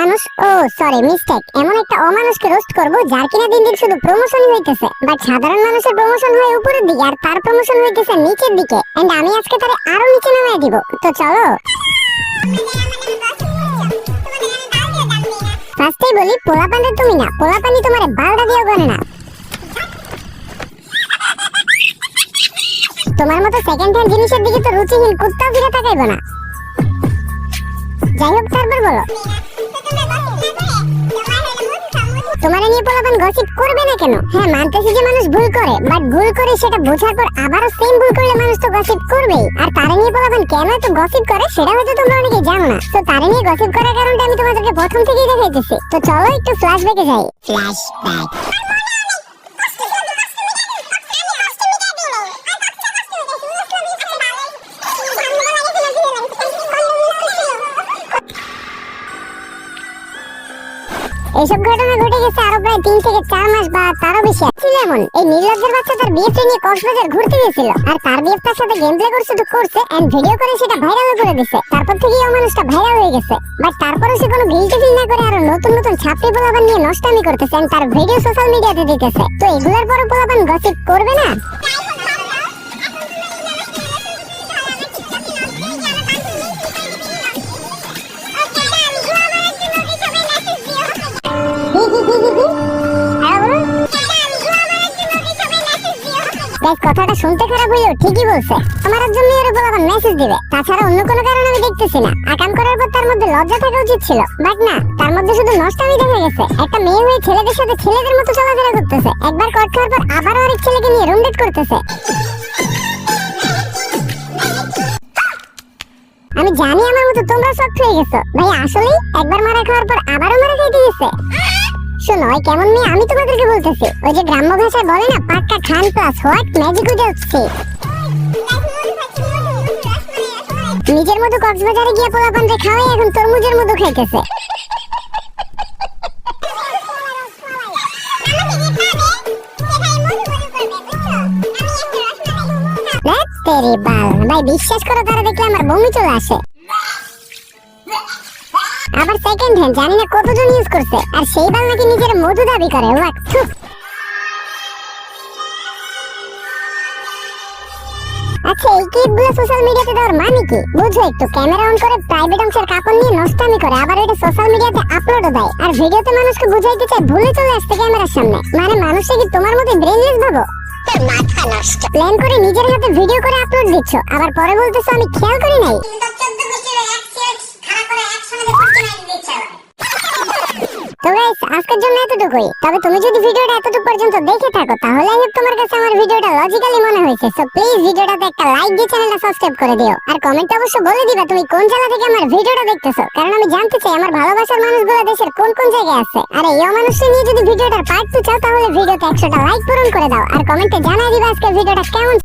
মানুষ, ও sorry mistake এমন একটা অমানুষকে রোস্ট করব যার কিনা দিন দিন শুধু প্রমোশনই হইতেছে। বাট সাধারণ মানুষের প্রমোশন হয় উপরের দিকে আর তার প্রমোশন হইতেছে নিচের দিকে। এন্ড আমি আজকে তারে আরও নিচে নামায় দিব। তো চলো। ফার্স্টেই বলি পোলাপানের তুমি না। পোলাপানি তোমার বালদা দিয়েও গনে না। তোমার মতো সেকেন্ড হ্যান্ড জিনিসের দিকে তো রুচিহীন, কুত্তাও ফিরে তাকাইবো না। যাই হোক, তারপর বলো। তোমার নিয়ে পোলাপান গসিপ করবে না কেন? হ্যাঁ মানতেছি যে মানুষ ভুল করে বাট ভুল করে সেটা বোঝার পর আবারও সেম ভুল করলে মানুষ তো গসিপ করবেই। আর তারে নিয়ে পোলাপান কেন এত গসিপ করে, সেটা হয়তো তোমরা অনেকে জানো না। তো তারে নিয়ে গসিপ করার কারণটা আমি তোমাদেরকে প্রথম থেকেই দেখাইতেছি। তো চলো একটু ফ্ল্যাশব্যাকে যাই। ফ্ল্যাশব্যাক এইসব ঘটনা ঘটে গেছে আরও প্রায় তিন থেকে চার মাস বা তারও বেশি ছিল এমন। এই নির্লজ্জের বাচ্চা তার বিএফ নিয়ে কক্সবাজার ঘুরতে গেছিল। আর তার বিএফ তার সাথে গেম প্লে করছে তো করছে এন্ড ভিডিও করে সেটা ভাইরাল করে দিছে। তারপর থেকে ও মানুষটা ভাইরাল হয়ে গেছে। বাট তারপরে সে কোনো গিলটি ফিল না করে আরও নতুন নতুন ছাত্রী পোলাপান নিয়ে নষ্টামি করতেছে তার ভিডিও সোশ্যাল মিডিয়াতে দিতেছে। তো এগুলোর পরে পোলাপান গসিপ করবে না? দেখ কথাটা শুনতে খারাপ হইলেও ঠিকই বলছে। আমার জন্য এর আবার মেসেজ দিবে। তাছাড়া অন্য কোনো কারণ আমি দেখতেছি না। আকাম করার পর তার মধ্যে লজ্জা থাকা উচিত ছিল। বাট না, তার মধ্যে শুধু নষ্টামি দেখা গেছে। একটা মেয়ে হয়ে ছেলেদের সাথে ছেলেদের মতো চলাফেরা করতেছে। একবার কট খাওয়ার পর আবার আরেক ছেলেকে নিয়ে রুম ডেট করতেছে। আমি জানি আমার মতো তোমরা সব হয়ে গেছো। ভাই আসলেই? একবার মারা খাওয়ার পর আবারও মারা খাইতে গেছে? ওই কেমন মেয়ে? আমি তোমাদেরকে বলতেছি। ওই যে গ্রাম্য ভাষায় বলে না, পাক্কা খান প্লাস হোয়াট নিজের মতো কক্সবাজারে গিয়ে পোলাপান এখন তরমুজের মতো খাইতেছে। বিশ্বাস করো, তারা দেখলে আমার বমি চলে আসে। আবার সেকেন্ড হ্যান্ড জানি না কতজন ইউজ করছে। আর সেই বাল নাকি নিজের মধু দাবি করে ওয়াক আচ্ছা এই ক্লিপগুলো সোশ্যাল মিডিয়াতে দেওয়ার মানে কি? বুঝো একটু ক্যামেরা অন করে প্রাইভেট অংশের কাপড় নিয়ে নষ্টামি করে আবার এটা সোশ্যাল মিডিয়াতে আপলোডও দেয়। আর ভিডিওতে মানুষকে বুঝাইতে চায় ভুলে চলে ক্যামেরার সামনে। মানে মানুষটা কি তোমার মতো ব্রেনলেস ভাবো? মাথা নষ্ট। প্ল্যান করে নিজের হাতে ভিডিও করে আপলোড দিচ্ছ আবার পরে বলতেছো আমি খেয়াল করি নাই। তো গাইস আজকের জন্য এতটুকুই। তবে তুমি যদি ভিডিওটা এতটুকু পর্যন্ত দেখে থাকো, তাহলে আমি তোমার কাছে আমার ভিডিওটা লজিক্যালি মনে হয়েছে। সো প্লিজ ভিডিওটাতে একটা লাইক দিয়ে চ্যানেলটা সাবস্ক্রাইব করে দিও। আর কমেন্টে অবশ্য বলে দিবা তুমি কোন জায়গা থেকে আমার ভিডিওটা দেখতেছো। কারণ আমি জানতে চাই আমার ভালোবাসার মানুষগুলো দেশের কোন কোন জায়গায় আছে। আর এই অমানুষকে নিয়ে যদি ভিডিওটার পার্ট টু চাও, তাহলে ভিডিওতে একশোটা লাইক পূরণ করে দাও। আর কমেন্টে জানাই দিবা আজকে ভিডিওটা কেমন